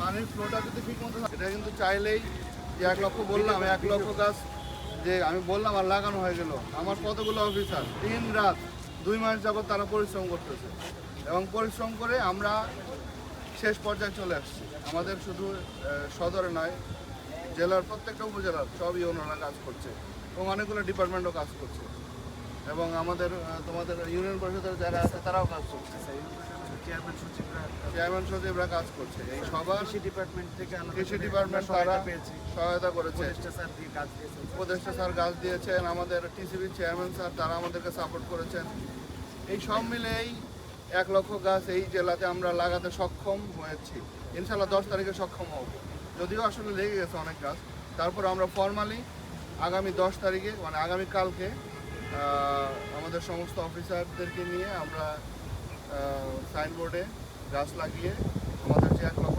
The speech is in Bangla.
পানির ফ্লোটা যদি ঠিক মতো এটা কিন্তু চাইলেই যে এক লক্ষ বললাম, এক লক্ষ গাছ যে আমি বললাম আর লাগানো হয়ে গেল। আমার কতগুলো অফিসার দিন রাত, দুই মাস যাবত তারা পরিশ্রম করতেছে। এবং পরিশ্রম করে আমরা শেষ পর্যায়ে চলে আসছি। আমাদের শুধু সদরে নয়, জেলার প্রত্যেকটা উপজেলার সব ইউনিয়নরা কাজ করছে এবং অনেকগুলো ডিপার্টমেন্টও কাজ করছে। এবং আমাদের তোমাদের ইউনিয়ন পরিষদের যারা আছে তারাও কাজ করছে চেয়ারম্যান সচিবরা চেয়ারম্যান সচিবরা কাজ করছে। এই সবার কৃষি ডিপার্টমেন্ট থেকে কৃষি ডিপার্টমেন্ট তারা সহায়তা করেছে। উপদেষ্টা স্যার দিয়ে কাজ দিয়েছেন। উপদেষ্টা স্যার গাছ দিয়েছেন আমাদের টিসিবি চেয়ারম্যান স্যার তারা আমাদেরকে সাপোর্ট করেছেন। এই সব মিলেই এক লক্ষ গাছ এই জেলাতে আমরা লাগাতে সক্ষম হয়েছি। ইনশাল্লাহ দশ তারিখে সক্ষম হব। যদিও আসলে লেগে গেছে অনেক গাছ তারপর আমরা ফর্মালি আগামী দশ তারিখে মানে আগামী কালকে আমাদের সমস্ত অফিসারদেরকে নিয়ে আমরা সাইনবোর্ডে গাছ লাগিয়ে আমাদের যে এক লক্ষ